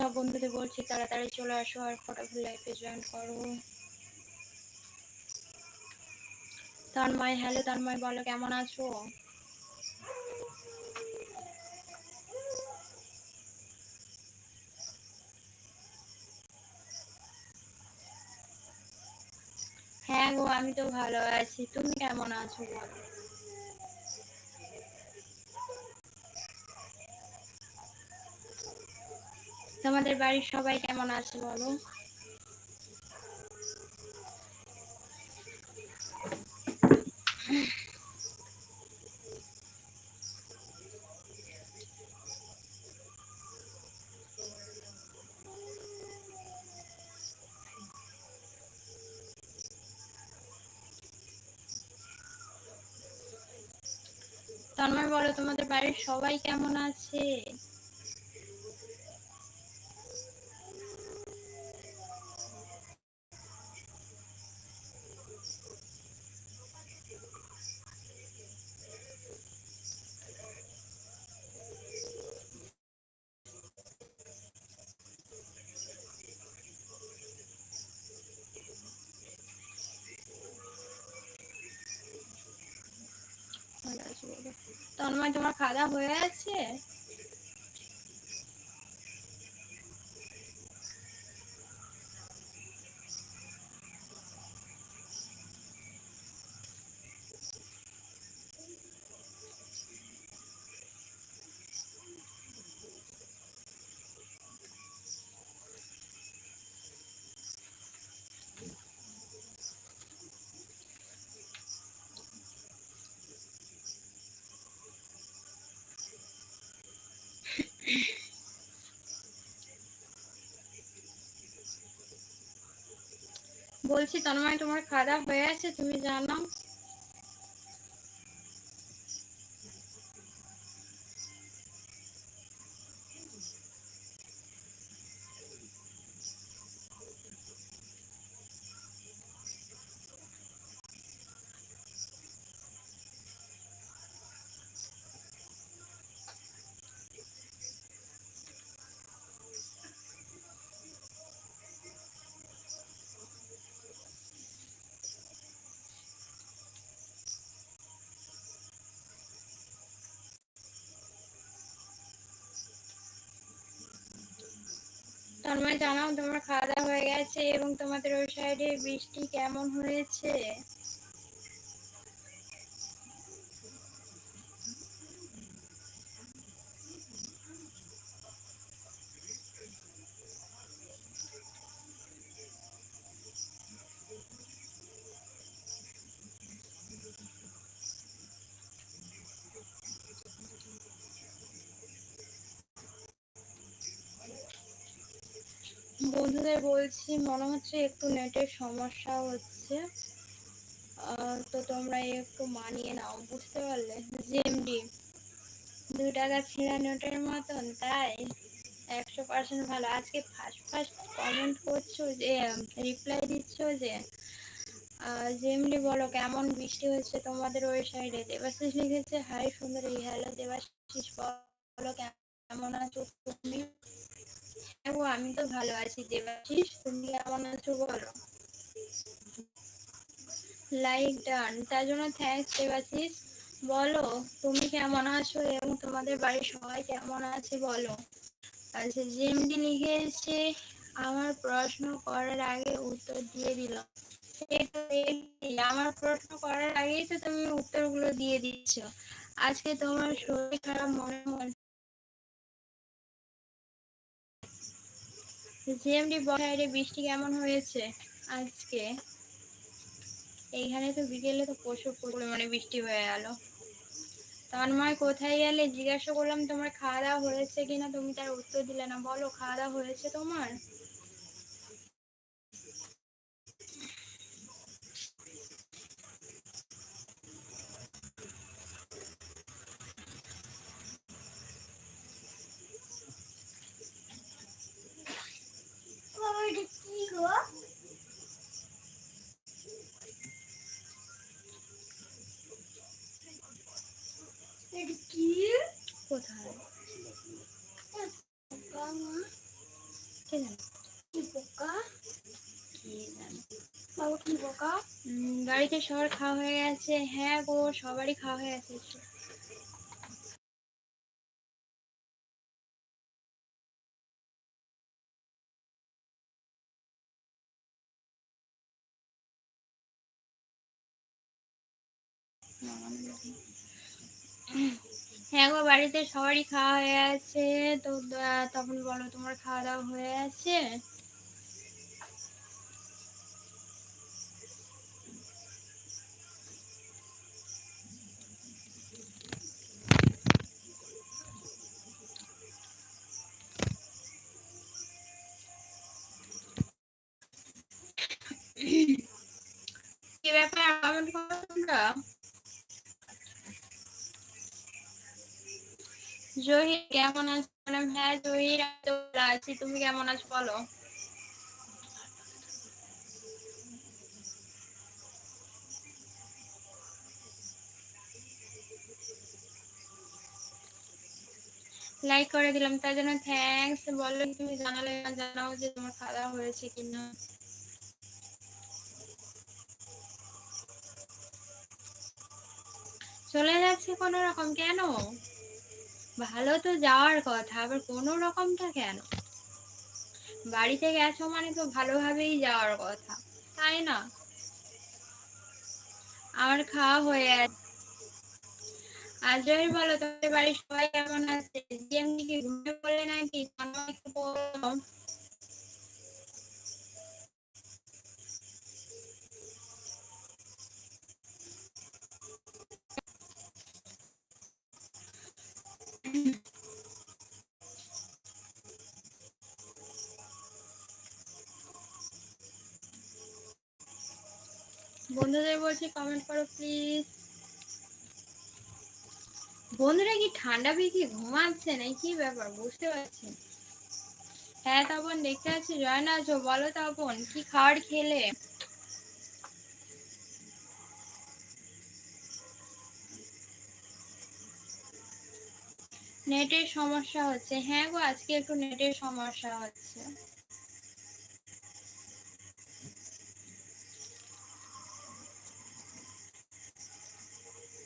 সব বন্ধুদের বলছি, তাড়াতাড়ি চলে আসো আর ফটাফট লাইফে জয়েন করো। তন্ময় হ্যালো তন্ময়, বলো কেমন আছো? হ্যাঁ গো, আমি তো ভালো আছি। তুমি কেমন আছো বলো? তোমাদের বাড়ির সবাই কেমন আছে বলো? তন্ময় বলো তোমাদের বাড়ির সবাই কেমন আছে? তন্ময় তোমার খাওয়া দাওয়া হয়ে আছে বলছি তন্ময় তোমার খাওয়া দাওয়া হয়ে আছে তুমি জানো তন্ময় জানাও তোমার খাওয়া দাওয়া হয়ে গেছে এবং তোমাদের ওই সাইডে বৃষ্টি কেমন হয়েছে? বন্ধুদের বলছি, মনে হচ্ছে একটু নেটের সমস্যা হচ্ছে। তো তোমরা একটু মানিয়ে নাও, বুঝতে পারলে? জিএমডি দু টাকা ছিঁড়া নোটের মতন, তাই? একশো পার্সেন্ট ভালো। আজকে ফার্স্ট ফার্স্ট কমেন্ট করছ যে রিপ্লাই দিচ্ছ যে জিএমডি বলো, কেমন বৃষ্টি হচ্ছে তোমাদের ওই সাইডে দেবাশিস লিখেছে, হাই সুন্দরী হ্যালো দেবাশিস, বলো, কেমন আছো তুমি? দেখো আমি তো ভালো আছি দেবাশিস তুমি কেমন আছো বলো? লাইক ডান তার জন্য থ্যাংকস দেবাশিস বলো, তুমি কেমন আছো এবং তোমাদের বাড়ির সবাই কেমন আছে বলো? আচ্ছা জিএমডি লিখেছে আমার প্রশ্ন করার আগে উত্তর দিয়ে দিল। আমার প্রশ্ন করার আগেই তো তুমি উত্তরগুলো দিয়ে দিচ্ছ। আজকে তোমার শরীর খারাপ মনে মনে জিএমডি বসাইডে বৃষ্টি কেমন হয়েছে আজকে? এইখানে তো বিকেলে তো প্রচুর পরিমাণে বৃষ্টি হয়ে গেল। তন্ময়, কোথায় গেলে? জিজ্ঞাসা করলাম, তোমার খাওয়া দাওয়া হয়েছে কিনা? তুমি তার উত্তর দিলে না। বলো, খাওয়া দাওয়া হয়েছে তোমার কোথায় কে জানে কি পোকা কে জানে বাবু কি পোকা উম, বাড়িতে সবার খাওয়া হয়ে গেছে। হ্যাঁ গো সবারই খাওয়া হয়ে গেছে হ্যাঁ গো বাড়িতে সবারই খাওয়া হয়ে গেছে। তো তখন বলো তোমার খাওয়া দাওয়া হয়ে আছে তোমরা জহির কেমন আছো? হ্যাঁ ভালো আছি। তুমি কেমন আছো বলো? লাইক করে দিলাম। তার জন্য থ্যাঙ্কস বলল তুমি জানালে জানাও যে তোমার খাওয়া হয়েছে কিনা। চলে যাচ্ছে কোনো রকম কেন? ভালো তো যাওয়ার কথা, আবার কোনো রকমটা কেন? বাড়িতে গেছো মানে তো ভালোভাবেই যাওয়ার কথা, তাই না? আমার খাওয়া হয়ে আছে আর বলো, তোমাদের বাড়ির সবাই কেমন আছে? জিএমনি কি ঘুমিয়ে পড়লে নাকি? একটু বলো। বন্ধুদের বলছি কমেন্ট করো প্লিজ বন্ধুরা কি ঠান্ডা পেয়ে ঘুমাচ্ছে না? কি ব্যাপার? বুঝতে পারছি হ্যাঁ তপন, দেখতে পাচ্ছি জয় না আছো। বলো তপন, কি খাবার খেলে? নেটের সমস্যা হচ্ছে। হ্যাঁ গো আজকে একটু নেটের সমস্যা হচ্ছে।